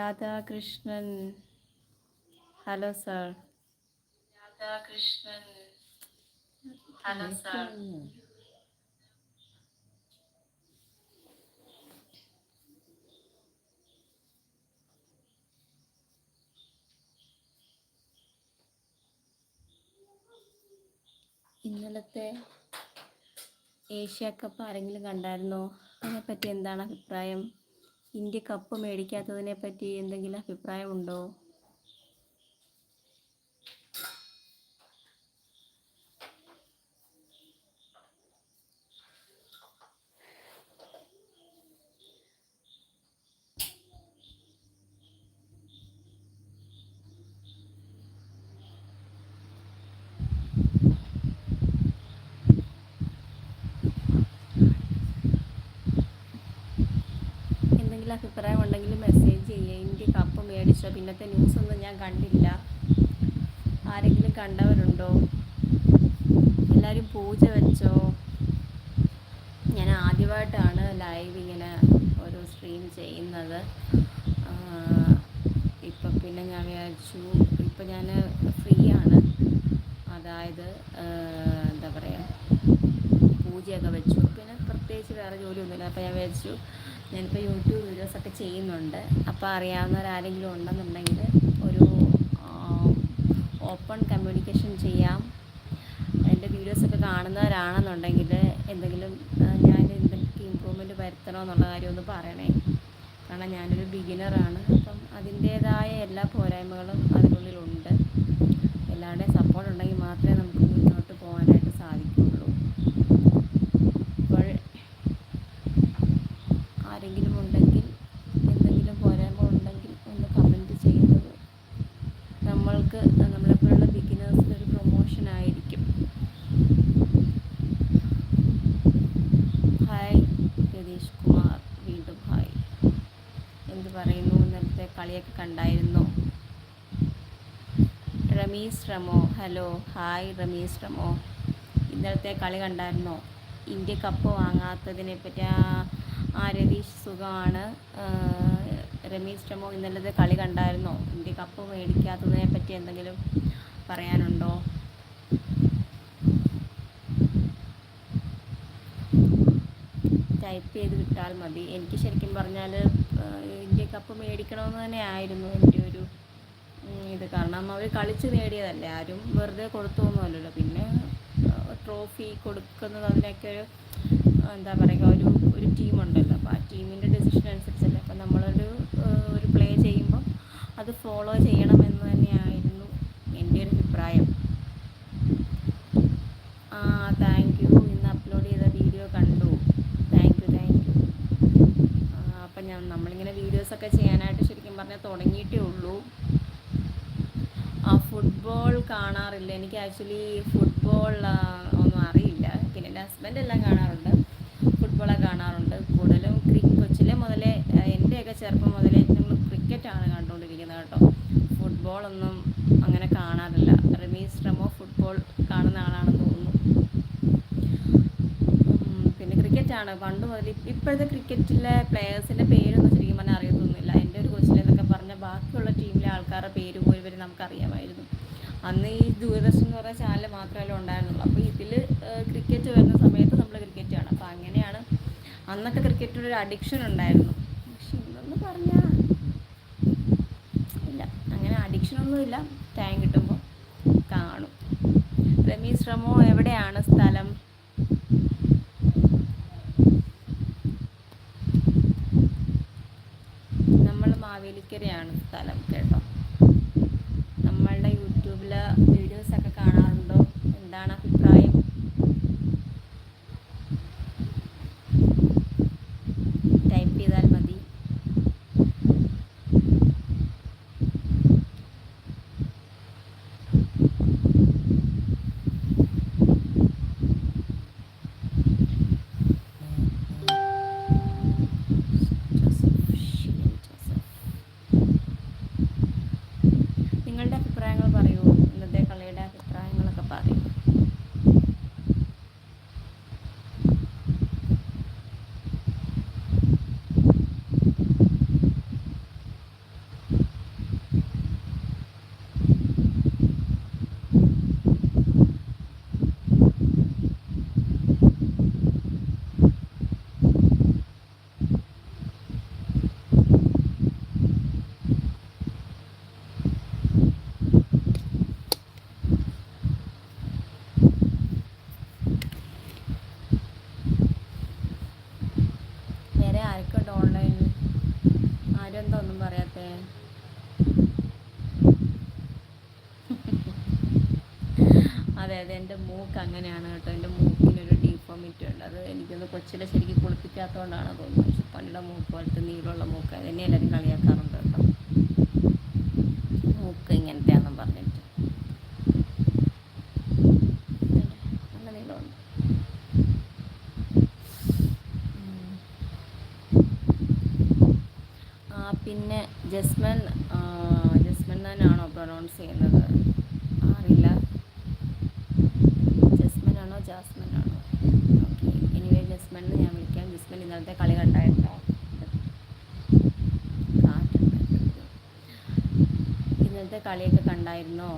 Radhakrishnan. Hello sir Radhakrishnan. Hello sir ഇന്നലത്തെ Asia cup ആരെങ്കിലും കണ്ടായിരുന്നോ? അതിനെപ്പറ്റി എന്താണ് അഭിപ്രായം? ഇന്ത്യ കപ്പ് മേടിക്കാത്തതിനെ പറ്റി എന്തെങ്കിലും അഭിപ്രായമുണ്ടോ? എന്തെങ്കിലും അഭിപ്രായം ഉണ്ടെങ്കിൽ മെസ്സേജ് ചെയ്യുക ഇന്ത്യ കപ്പ് മേടിച്ചോ. പിന്നത്തെ ന്യൂസ് ഒന്നും ഞാൻ കണ്ടില്ല. ആരെങ്കിലും കണ്ടവരുണ്ടോ? എല്ലാവരും പൂജ വെച്ചോ? ഞാൻ ആദ്യമായിട്ടാണ് ലൈവ് ഇങ്ങനെ ഒരു സ്ട്രീം ചെയ്യുന്നത്. ഇപ്പം പിന്നെ ഞാൻ വിചാരിച്ചു ഇപ്പം ഞാൻ ഫ്രീ ആണ്. അതായത് എന്താ പറയുക പൂജയൊക്കെ വെച്ചു. പിന്നെ പ്രത്യേകിച്ച് വേറെ ജോലിയൊന്നുമില്ല. അപ്പം ഞാൻ വിചാരിച്ചു ഞാനിപ്പോൾ യൂട്യൂബ് വീഡിയോസൊക്കെ ചെയ്യുന്നുണ്ട്. അപ്പോൾ അറിയാവുന്നവരാരെങ്കിലും ഉണ്ടെന്നുണ്ടെങ്കിൽ ഒരു ഓപ്പൺ കമ്മ്യൂണിക്കേഷൻ ചെയ്യാം. എന്റെ വീഡിയോസൊക്കെ കാണുന്നവരാണെന്നുണ്ടെങ്കിൽ എന്തെങ്കിലും ഞാൻ എന്തൊക്കെ ഇമ്പ്രൂവ്മെന്റ് വരുത്തണമെന്നുള്ള കാര്യം ഒന്ന് പറയണേ. കാരണം ഞാനൊരു ബിഗിനറാണ് അപ്പം അതിന്റേതായ എല്ലാ പോരായ്മകളും അതിനുള്ളിലുണ്ട്. എല്ലാവരുടെയും സപ്പോർട്ട് ഉണ്ടെങ്കിൽ മാത്രമേ നമുക്ക് മുന്നോട്ട് പോകാനായിട്ട് സാധിക്കുകയുള്ളൂ അപ്പോൾ ആരെങ്കിലും ഉണ്ടെങ്കിൽ എന്തെങ്കിലും പോരായ്മ ഉണ്ടെങ്കിൽ ഒന്ന് കമന്റ് ചെയ്യുന്നത് നമ്മൾക്ക് നമ്മളെപ്പോലുള്ള ബിഗിനേഴ്സിന് ഒരു പ്രൊമോഷൻ ആയിരിക്കും ഹായ് രതീഷ് കുമാർ വീണ്ടും ഹായ് എന്ത് പറയുന്നു ഇന്നലത്തെ കളിയൊക്കെ കണ്ടായിരുന്നോ Ramees Ramo. Hello hi Ramees Ramo. ഇന്നലത്തെ കളി കണ്ടായിരുന്നോ? ഇന്ത്യ കപ്പ് വാങ്ങാത്തതിനെ പറ്റി ആ രതീഷ് സുഖമാണ്. റമീസ് റമോ ഇന്നലത്തെ കളി കണ്ടായിരുന്നോ? ഇന്ത്യ കപ്പ് മേടിക്കാത്തതിനെ പറ്റി എന്തെങ്കിലും പറയാനുണ്ടോ? ടൈപ്പ് ചെയ്ത് വിട്ടാൽ മതി. എനിക്ക് ശരിക്കും പറഞ്ഞാൽ ഇന്ത്യ കപ്പ് മേടിക്കണമെന്ന് തന്നെ ആയിരുന്നു എന്റെ ഒരു ഇത് കാരണം അവർ കളിച്ച് നേടിയതല്ലേ? ആരും വെറുതെ കൊടുത്തൊന്നുമല്ലല്ലോ. പിന്നെ ട്രോഫി കൊടുക്കുന്നത് അതിനൊക്കെ ഒരു എന്താ പറയുക ഒരു ഒരു ടീമുണ്ടല്ലോ അപ്പോൾ ആ ടീമിന്റെ ഡെസിഷൻ അനുസരിച്ചല്ലേ? അപ്പോൾ നമ്മളൊരു ഒരു പ്ലേ ചെയ്യുമ്പം അത് ഫോളോ ചെയ്യണമെന്ന് തന്നെയായിരുന്നു എന്റെ ഒരു അഭിപ്രായം. ആ താങ്ക് യു ഇന്ന് അപ്ലോഡ് ചെയ്ത വീഡിയോ കണ്ടു. താങ്ക് യു താങ്ക് യു അപ്പം ഞാൻ നമ്മളിങ്ങനെ വീഡിയോസൊക്കെ ചെയ്യാനായിട്ട് ശരിക്കും പറഞ്ഞാൽ തുടങ്ങിയിട്ടേ ഉള്ളൂ. കാണാറില്ല. എനിക്ക് ആക്ച്വലി ഫുട്ബോൾ ഒന്നും അറിയില്ല. പിന്നെ എന്റെ ഹസ്ബൻഡ് എല്ലാം കാണാറുണ്ട്. ഫുട്ബോളൊക്കെ കാണാറുണ്ട്. കൂടുതലും കൊച്ചിലെ മുതലേ എന്റെയൊക്കെ ചെറുപ്പം മുതലേ ഞങ്ങൾ ക്രിക്കറ്റാണ് കണ്ടുകൊണ്ടിരിക്കുന്നത് കേട്ടോ. ഫുട്ബോളൊന്നും അങ്ങനെ കാണാറില്ല. റമീസ് റമോ ഫുട്ബോൾ കാണുന്ന ആളാണെന്ന് തോന്നുന്നു. പിന്നെ ക്രിക്കറ്റാണ് പണ്ട് മുതൽ ഇപ്പ- ഇപ്പോഴത്തെ ക്രിക്കറ്റിലെ പ്ലെയേഴ്സിന്റെ പേരൊന്നും ശരിക്കും പറഞ്ഞാൽ അറിയത്തൊന്നുമില്ല. എന്റെ ഒരു കൊച്ചിലെന്നൊക്കെ പറഞ്ഞാൽ ബാക്കിയുള്ള ടീമിലെ ആൾക്കാരുടെ പേര് പോലും വരെ നമുക്കറിയാമായിരുന്നു. അന്ന് ഈ ദൂരദർശൻ എന്ന് പറഞ്ഞ ചാനൽ മാത്രമല്ലേ ഉണ്ടായിരുന്നുള്ളൂ. അപ്പോൾ ഇതിൽ ക്രിക്കറ്റ് വരുന്ന സമയത്ത് നമ്മൾ ക്രിക്കറ്റ് കാണും. അപ്പോൾ അങ്ങനെയാണ് അന്നൊക്കെ ക്രിക്കറ്റിനൊരു ഒരു അഡിക്ഷൻ ഉണ്ടായിരുന്നു. പക്ഷെ ഇന്നെന്ന് പറഞ്ഞാൽ ഇല്ല. അങ്ങനെ അഡിക്ഷനൊന്നുമില്ല ടൈം കിട്ടുമ്പോൾ കാണും. റമീസ് റമോ എവിടെയാണ് സ്ഥലം? നമ്മൾ മാവേലിക്കരയാണ് സ്ഥലം കേട്ടോ. നമ്മളുടെ അതെ അതെ എന്റെ മൂക്ക് അങ്ങനെയാണ് കേട്ടോ. എന്റെ മൂക്കിനൊരു ഡീഫോമിറ്റി ഉണ്ട്. അത് എനിക്കൊന്ന് കൊച്ചിലെ ശരിക്കും കുളിപ്പിക്കാത്തതുകൊണ്ടാണ് തോന്നുന്നത്. പക്ഷെ മൂക്ക് പോലത്തെ നീളമുള്ള മൂക്ക്. അതെന്നെ എല്ലാവരും കളിയാക്കാറുണ്ട് കേട്ടോ മൂക്ക് ഇങ്ങനത്തെയാണെന്നും പറഞ്ഞിട്ട് നല്ല നീളമുണ്ട് ഉം. ആ, പിന്നെ ജസ്മൻ ആ, ജസ്മൻ തന്നെയാണോ പ്രൊനൗൺസ് ചെയ്യുന്നത് അറിയില്ല ജസ്മൻ ആണോ ജാസ്മൻ ആണോ ഓക്കെ എനിവേ ജസ്മൻ എന്ന് ഞാൻ വിളിക്കാം ജസ്മൻ ഇന്നലത്തെ കളി കണ്ടായിരുന്നോ കാറ്റുണ്ടായിരുന്നു. ഇന്നലത്തെ കളിയൊക്കെ കണ്ടായിരുന്നോ?